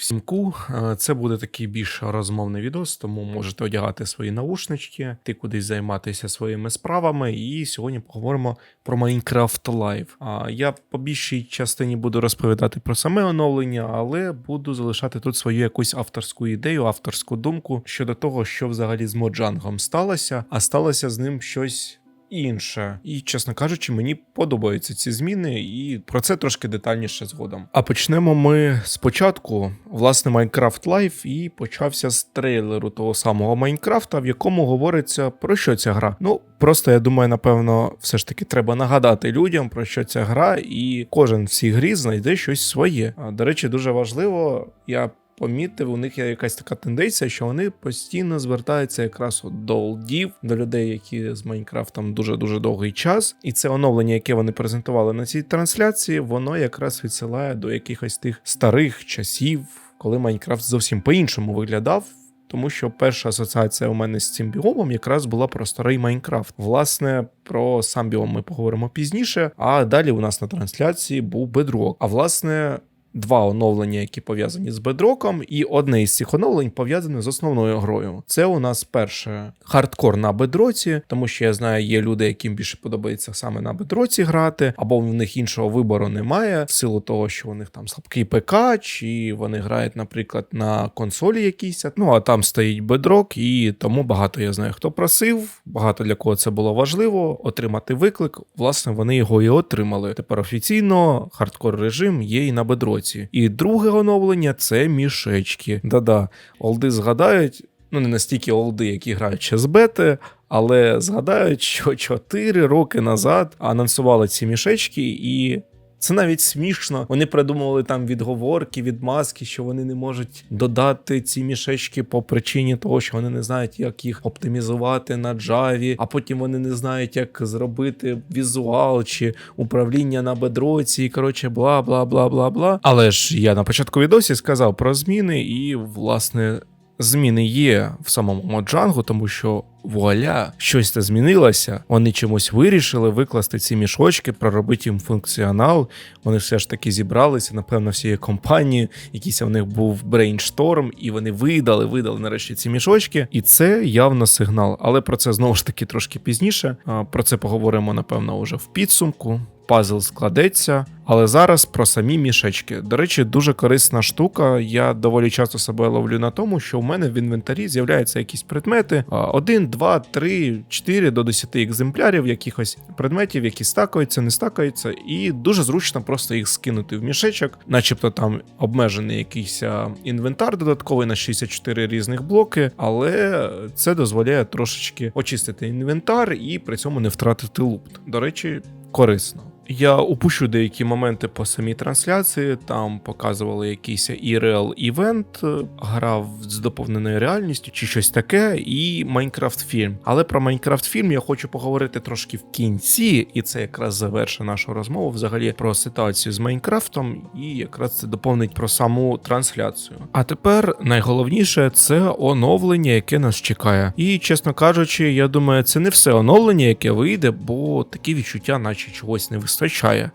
Всімку, Е, це буде такий більш розмовний відос, тому можете одягати свої наушнички, ти кудись займатися своїми справами. І сьогодні поговоримо про Minecraft Live. Я по більшій частині буду розповідати про саме оновлення, але буду залишати тут свою якусь авторську ідею, авторську думку щодо того, що взагалі з Моджангом сталося, а сталося з ним щось. Інше, і чесно кажучи, мені подобаються ці зміни, і про це трошки детальніше згодом. А почнемо ми спочатку, власне, Minecraft Live, і почався з трейлеру того самого Майнкрафта, в якому говориться про що ця гра. Ну просто я думаю, напевно, все ж таки треба нагадати людям про що ця гра, і кожен в цій грі знайде щось своє. А, До речі, дуже важливо, я помітив, у них є якась така тенденція, що вони постійно звертаються якраз до олдів, до людей, які з Майнкрафтом дуже дуже довгий час. І це оновлення, яке вони презентували на цій трансляції, воно якраз відсилає до якихось тих старих часів, коли Майнкрафт зовсім по-іншому виглядав. Тому що перша асоціація у мене з цим біомом якраз була про старий Майнкрафт. Власне, про сам біом ми поговоримо пізніше. А далі у нас на трансляції був Bedrock. А власне, два оновлення, які пов'язані з бедроком, і одне із цих оновлень пов'язане з основною грою. Це у нас перше хардкор на бедроці, тому що я знаю, є люди, яким більше подобається саме на бедроці грати, або в них іншого вибору немає, в силу того, що у них там слабкий ПК, чи вони грають, наприклад, на консолі якійсь. Ну а там стоїть бедрок, і тому багато я знаю, хто просив. Багато для кого це було важливо отримати виклик. Власне, вони його і отримали. Тепер офіційно хардкор режим є і на бедроці. І друге оновлення це мішечки. Да-да, олди згадають, ну не настільки олди, які грають ще з бети, але згадають, що 4 роки назад анонсували ці мішечки, і це навіть смішно. Вони придумували там відговорки, відмазки, що вони не можуть додати ці мішечки по причині того, що вони не знають, як їх оптимізувати на Java, а потім вони не знають, як зробити візуал чи управління на бедроці, і коротше, бла бла бла бла бла. Але ж я на початку відосі сказав про зміни, і власне. Зміни є в самому Моджангу, тому що вуаля, щось це змінилося. Вони чомусь вирішили викласти ці мішочки, проробити їм функціонал. Вони все ж таки зібралися, напевно, всією компанією. Якийсь у них був брейншторм, і вони видали, видали нарешті ці мішочки. І це явно сигнал. Але про це знову ж таки трошки пізніше. Про це поговоримо, напевно, уже в підсумку. Пазл складеться, але зараз про самі мішечки. До речі, дуже корисна штука. Я доволі часто себе ловлю на тому, що в мене в інвентарі з'являються якісь предмети: а, один, два, три, чотири до 10 екземплярів якихось предметів, які стакаються, не стакаються, і дуже зручно просто їх скинути в мішечок, начебто там обмежений якийсь інвентар додатковий на 64 різних блоки, але це дозволяє трошечки очистити інвентар і при цьому не втратити лупт. До речі, корисно. Я упущу деякі моменти по самій трансляції. Там показували якийсь ірл івент, грав з доповненою реальністю чи щось таке, і Майнкрафт фільм. Але про Майнкрафт фільм я хочу поговорити трошки в кінці, і це якраз завершить нашу розмову взагалі про ситуацію з Майнкрафтом, і якраз це доповнить про саму трансляцію. А тепер найголовніше це оновлення, яке нас чекає. І чесно кажучи, я думаю, це не все оновлення, яке вийде, бо такі відчуття, наче чогось не вистачає.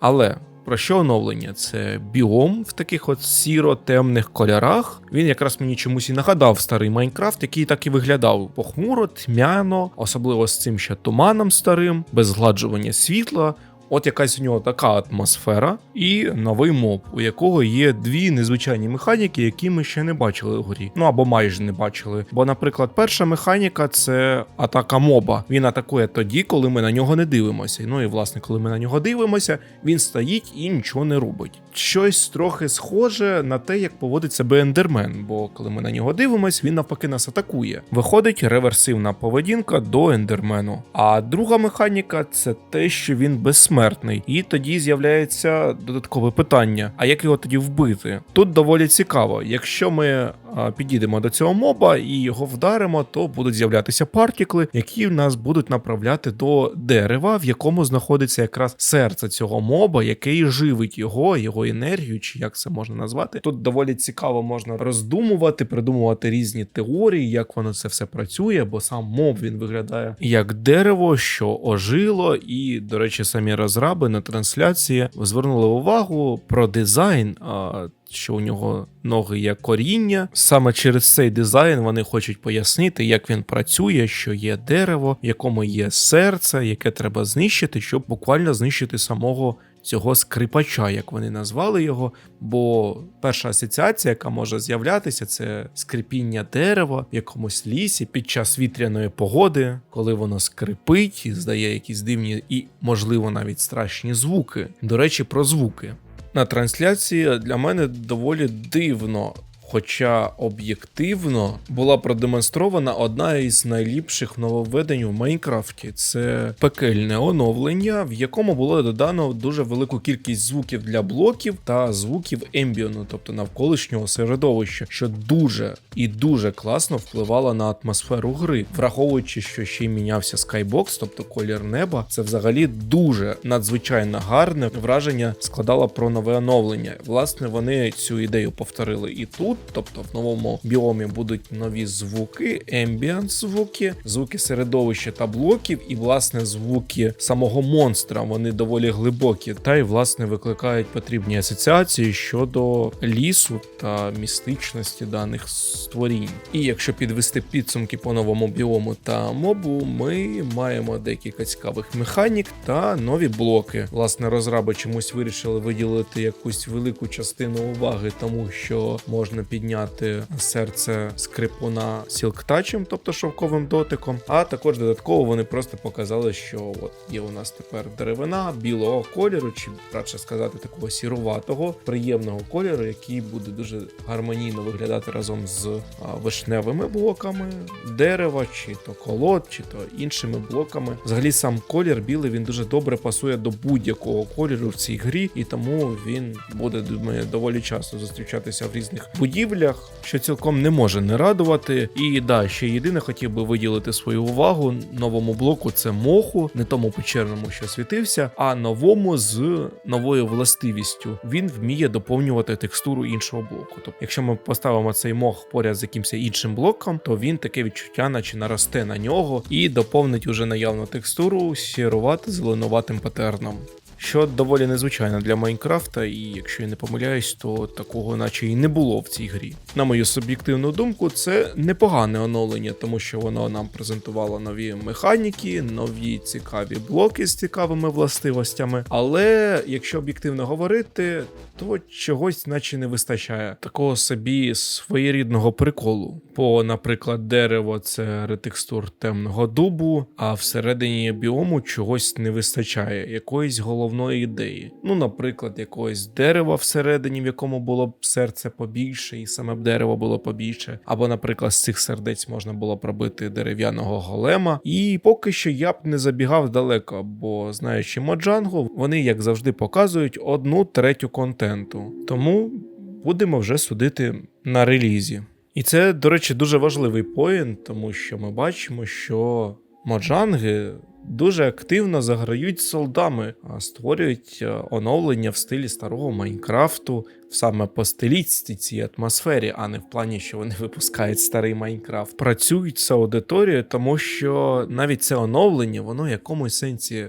Але про що оновлення? Це біом в таких от сіро-темних кольорах. Він якраз мені чомусь і нагадав старий Майнкрафт, який так і виглядав похмуро, тьмяно, особливо з цим ще туманом старим, без згладжування світла. От якась у нього така атмосфера, і новий моб, у якого є дві незвичайні механіки, які ми ще не бачили в грі. Ну або майже не бачили. Бо, наприклад, перша механіка це атака моба. Він атакує тоді, коли ми на нього не дивимося. Ну і власне, коли ми на нього дивимося, він стоїть і нічого не робить. Щось трохи схоже на те, як поводить себе ендермен, бо коли ми на нього дивимося, він навпаки нас атакує. Виходить реверсивна поведінка до ендермену. А друга механіка це те, що він безсмертний безсмертний. І тоді з'являється додаткове питання: а як його тоді вбити? Тут доволі цікаво. Якщо ми підійдемо до цього моба і його вдаримо, то будуть з'являтися партікли, які нас будуть направляти до дерева, в якому знаходиться якраз серце цього моба, який живить його, його енергію, чи як це можна назвати. Тут доволі цікаво можна роздумувати, придумувати різні теорії, як воно це все працює, бо сам моб він виглядає як дерево, що ожило, і, до речі, самі розраби на трансляції звернули увагу про дизайн що у нього ноги є коріння. Саме через цей дизайн вони хочуть пояснити, як він працює, що є дерево, в якому є серце, яке треба знищити, щоб буквально знищити самого цього скрипача, як вони назвали його. Бо перша асоціація, яка може з'являтися, це скрипіння дерева в якомусь лісі під час вітряної погоди, коли воно скрипить і здає якісь дивні і, можливо, навіть страшні звуки. До речі, про звуки. На трансляції для мене доволі дивно. Хоча об'єктивно була продемонстрована одна із найліпших нововведень у Майнкрафті. Це пекельне оновлення, в якому було додано дуже велику кількість звуків для блоків та звуків ембіону, тобто навколишнього середовища, що дуже і дуже класно впливало на атмосферу гри, враховуючи, що ще й мінявся скайбокс, тобто колір неба. Це взагалі дуже надзвичайно гарне враження складало про нове оновлення. Власне, вони цю ідею повторили і тут, тобто в новому біомі будуть нові звуки, ембіант звуки, звуки середовища та блоків, і власне звуки самого монстра. Вони доволі глибокі, та й власне викликають потрібні асоціації щодо лісу та містичності даних створінь. І якщо підвести підсумки по новому біому та мобу, ми маємо декілька цікавих механік та нові блоки. Власне, розраби чомусь вирішили виділити якусь велику частину уваги, тому що можна підняти серце скрипуна сілктачем, тобто шовковим дотиком. А також додатково вони просто показали, що от є у нас тепер деревина білого кольору, чи радше сказати, такого сіруватого, приємного кольору, який буде дуже гармонійно виглядати разом з вишневими блоками дерева, чи то колод, чи то іншими блоками. Взагалі, сам колір білий він дуже добре пасує до будь-якого кольору в цій грі, і тому він буде думаю, доволі часто зустрічатися в різних будівлях, що цілком не може не радувати. І да, ще єдине хотів би виділити свою увагу новому блоку. Це моху, не тому печерному, що світився, а новому з новою властивістю. Він вміє доповнювати текстуру іншого блоку. Тобто, якщо ми поставимо цей мох поряд з якимось іншим блоком, то він таке відчуття, наче наросте на нього і доповнить уже наявну текстуру сірувати зеленуватим патерном. Що доволі незвичайно для Майнкрафта, і якщо я не помиляюсь, то такого наче і не було в цій грі. На мою суб'єктивну думку, це непогане оновлення, тому що воно нам презентувало нові механіки, нові цікаві блоки з цікавими властивостями. Але якщо об'єктивно говорити, то чогось наче не вистачає такого собі своєрідного приколу. Бо, наприклад, дерево це ретекстур темного дубу, а всередині біому чогось не вистачає, якоїсь головної ідеї. Ну, наприклад, якогось дерева всередині, в якому було б серце побільше, і саме б дерево було побільше. Або, наприклад, з цих сердець можна було пробити дерев'яного голема. І поки що я б не забігав далеко, бо знаючи Моджангу, вони, як завжди, показують одну третю контенту. Тому будемо вже судити на релізі. І це, до речі, дуже важливий поінт, тому що ми бачимо, що моджанги дуже активно заграють з солдами, створюють е, оновлення в стилі старого Майнкрафту, саме по стилістиці цій атмосфері, а не в плані, що вони випускають старий Майнкрафт. Працюють з аудиторією, тому що навіть це оновлення, воно в якомусь сенсі.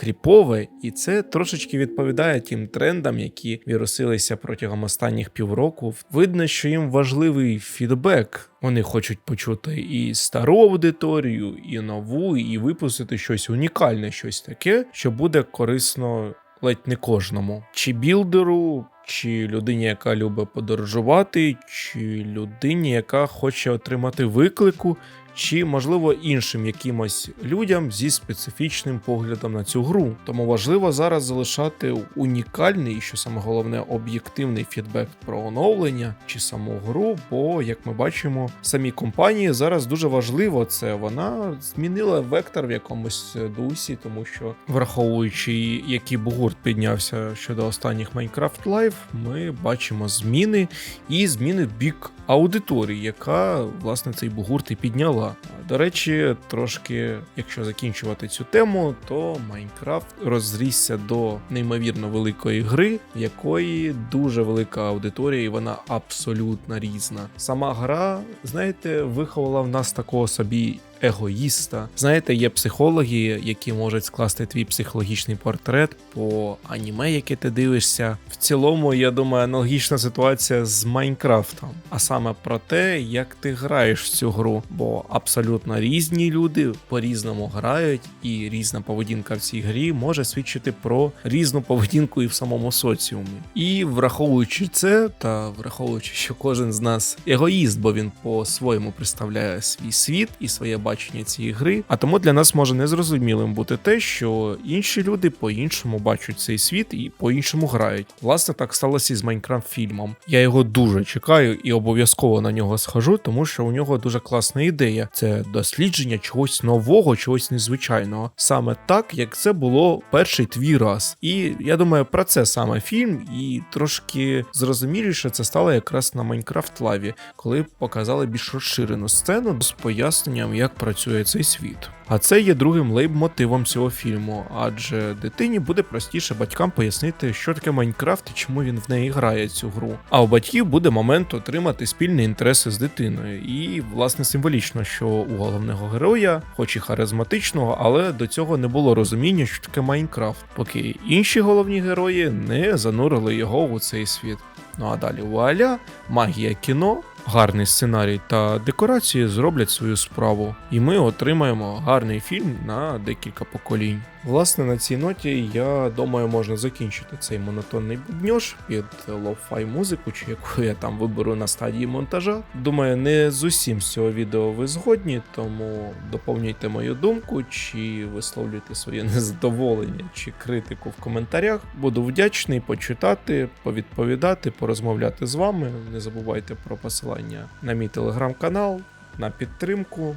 Кріпове, і це трошечки відповідає тим трендам, які вірусилися протягом останніх півроку. Видно, що їм важливий фідбек. Вони хочуть почути і стару аудиторію, і нову, і випустити щось унікальне, щось таке, що буде корисно ледь не кожному. Чи білдеру, чи людині, яка любить подорожувати, чи людині, яка хоче отримати виклику. Чи, можливо, іншим якимось людям зі специфічним поглядом на цю гру. Тому важливо зараз залишати унікальний і що саме головне об'єктивний фідбек про оновлення чи саму гру. Бо, як ми бачимо, самі компанії зараз дуже важливо це. Вона змінила вектор в якомусь дусі, тому що, враховуючи, який бугурт піднявся щодо останніх Minecraft Live, ми бачимо зміни і зміни в бік аудиторії, яка власне цей бугурт і підняла була до речі, трошки, якщо закінчувати цю тему, то Майнкрафт розрісся до неймовірно великої гри, якої дуже велика аудиторія, і вона абсолютно різна. Сама гра, знаєте, виховала в нас такого собі егоїста. Знаєте, є психологи, які можуть скласти твій психологічний портрет по аніме, яке ти дивишся. В цілому, я думаю, аналогічна ситуація з Майнкрафтом, а саме про те, як ти граєш в цю гру, бо абсолютно різні люди по-різному грають, і різна поведінка в цій грі може свідчити про різну поведінку і в самому соціумі. І враховуючи це, та враховуючи, що кожен з нас егоїст, бо він по-своєму представляє свій світ і своє бачення цієї гри. А тому для нас може незрозумілим бути те, що інші люди по-іншому бачать цей світ і по-іншому грають. Власне, так сталося і з Майнкрафт фільмом. Я його дуже чекаю і обов'язково на нього схожу, тому що у нього дуже класна ідея. Це дослідження чогось нового, чогось незвичайного, саме так, як це було перший твій раз. І я думаю, про це саме фільм, і трошки зрозуміліше це стало якраз на Майнкрафт Лаві, коли показали більш розширену сцену з поясненням, як працює цей світ. А це є другим лейб-мотивом цього фільму, адже дитині буде простіше батькам пояснити, що таке Майнкрафт і чому він в неї грає цю гру. А у батьків буде момент отримати спільні інтереси з дитиною. І, власне, символічно, що у головного героя, хоч і харизматичного, але до цього не було розуміння, що таке Майнкрафт, поки інші головні герої не занурили його у цей світ. Ну а далі вуаля, магія кіно, гарний сценарій та декорації зроблять свою справу, і ми отримаємо гарний фільм на декілька поколінь. Власне, на цій ноті я думаю, можна закінчити цей монотонний будньож під лоу-фай музику, чи яку я там виберу на стадії монтажа. Думаю, не з усім з цього відео ви згодні, тому доповнюйте мою думку, чи висловлюйте своє незадоволення чи критику в коментарях. Буду вдячний почитати, повідповідати, порозмовляти з вами. Не забувайте про посилання на мій телеграм-канал, на підтримку.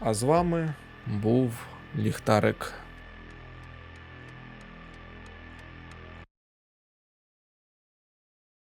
А з вами був Ліхтарик.